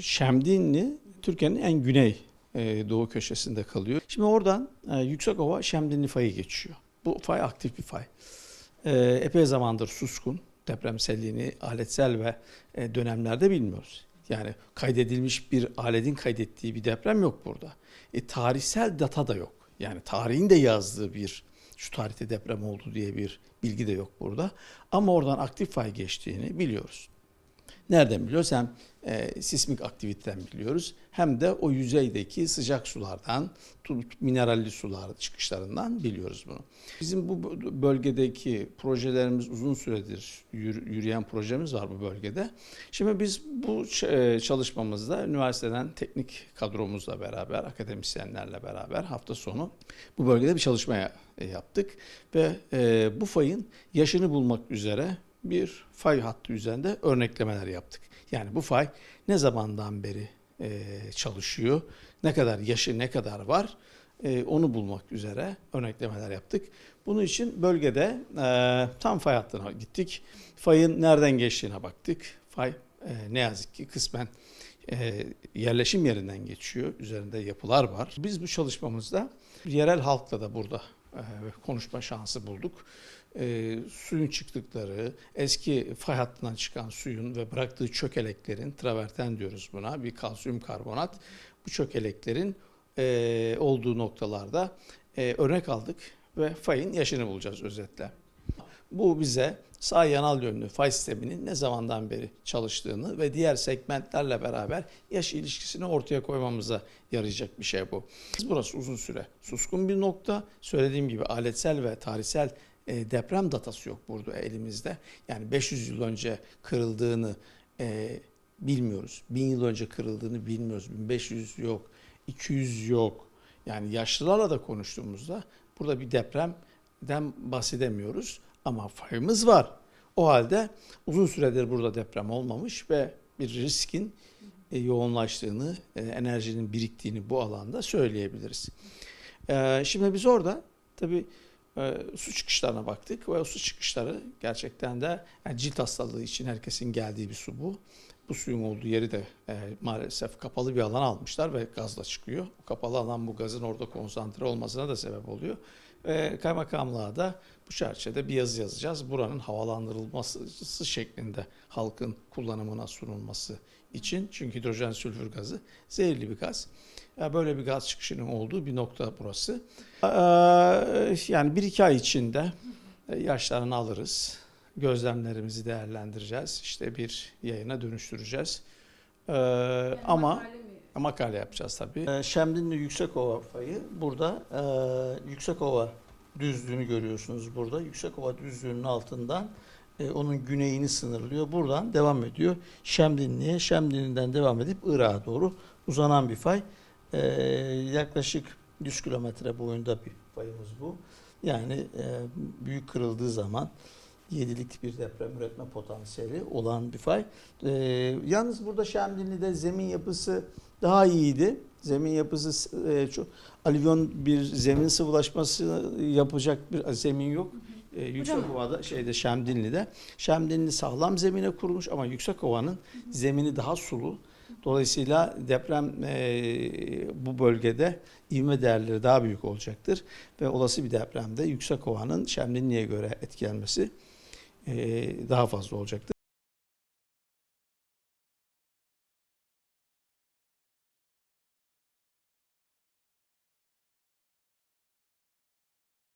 Şemdinli Türkiye'nin en güney e, doğu köşesinde kalıyor. Şimdi oradan e, Yüksekova Şemdinli fayı geçiyor. Bu fay aktif bir fay. E, epey zamandır suskun. Depremselliğini aletsel ve e, dönemlerde bilmiyoruz. Yani kaydedilmiş bir aletin kaydettiği bir deprem yok burada. E, tarihsel data da yok. Yani tarihin de yazdığı bir şu tarihte deprem oldu diye bir bilgi de yok burada. Ama oradan aktif fay geçtiğini biliyoruz. Nereden biliyoruz? Hem e, sismik aktiviteden biliyoruz hem de o yüzeydeki sıcak sulardan, mineralli sular çıkışlarından biliyoruz bunu. Bizim bu bölgedeki projelerimiz uzun süredir yürü- yürüyen projemiz var bu bölgede. Şimdi biz bu e, çalışmamızda üniversiteden teknik kadromuzla beraber, akademisyenlerle beraber hafta sonu bu bölgede bir çalışma e, yaptık ve e, bu fayın yaşını bulmak üzere bir fay hattı üzerinde örneklemeler yaptık. Yani bu fay ne zamandan beri e, çalışıyor, ne kadar yaşı ne kadar var e, onu bulmak üzere örneklemeler yaptık. Bunun için bölgede e, tam fay hattına gittik. Fayın nereden geçtiğine baktık. Fay e, ne yazık ki kısmen e, yerleşim yerinden geçiyor. Üzerinde yapılar var. Biz bu çalışmamızda yerel halkla da burada e, konuşma şansı bulduk. E, suyun çıktıkları, eski fay hattından çıkan suyun ve bıraktığı çökeleklerin, traverten diyoruz buna, bir kalsiyum karbonat, bu çökeleklerin e, olduğu noktalarda e, örnek aldık ve fayın yaşını bulacağız özetle. Bu bize sağ yanal yönlü fay sisteminin ne zamandan beri çalıştığını ve diğer segmentlerle beraber yaş ilişkisini ortaya koymamıza yarayacak bir şey bu. Burası uzun süre suskun bir nokta. Söylediğim gibi aletsel ve tarihsel e, deprem datası yok burada elimizde. Yani 500 yıl önce kırıldığını e, bilmiyoruz. 1000 yıl önce kırıldığını bilmiyoruz. 1500 yok, 200 yok. Yani yaşlılarla da konuştuğumuzda burada bir depremden bahsedemiyoruz. Ama fayımız var. O halde uzun süredir burada deprem olmamış ve bir riskin e, yoğunlaştığını, e, enerjinin biriktiğini bu alanda söyleyebiliriz. E, Şimdi biz orada tabii e, su çıkışlarına baktık ve o su çıkışları gerçekten de yani cilt hastalığı için herkesin geldiği bir su bu. Bu suyun olduğu yeri de e, maalesef kapalı bir alan almışlar ve gazla çıkıyor. O kapalı alan bu gazın orada konsantre olmasına da sebep oluyor. Ve kaymakamlığa da bu çerçevede bir yazı yazacağız. Buranın havalandırılması şeklinde halkın kullanımına sunulması için. Çünkü hidrojen sülfür gazı zehirli bir gaz. Ya Böyle bir gaz çıkışının olduğu bir nokta burası. Ee, Yani bir iki ay içinde e, yaşlarını alırız. Gözlemlerimizi değerlendireceğiz. İşte bir yayına dönüştüreceğiz. Ee, ama makale yapacağız tabii. Ee, Şemdinli Yüksekova fayı burada e, Yüksekova düzlüğünü görüyorsunuz burada. Yüksekova düzlüğünün altından e, onun güneyini sınırlıyor. Buradan devam ediyor Şemdinli'ye. Şemdinli'den devam edip Irak'a doğru uzanan bir fay. Ee, yaklaşık 100 kilometre boyunda bir fayımız bu. Yani e, büyük kırıldığı zaman 7'lik bir deprem üretme potansiyeli olan bir fay. Ee, yalnız burada Şemdinli'de zemin yapısı daha iyiydi. Zemin yapısı e, çok alüvyon bir zemin sıvılaşması yapacak bir zemin yok. Ee, Yüksekova'da şeyde Şemdinli'de. Şemdinli sağlam zemine kurulmuş ama Yüksekova'nın zemini daha sulu. Dolayısıyla deprem e, bu bölgede ivme değerleri daha büyük olacaktır ve olası bir depremde Yüksekova'nın Şemdinli'ye göre etkilenmesi e, daha fazla olacaktır.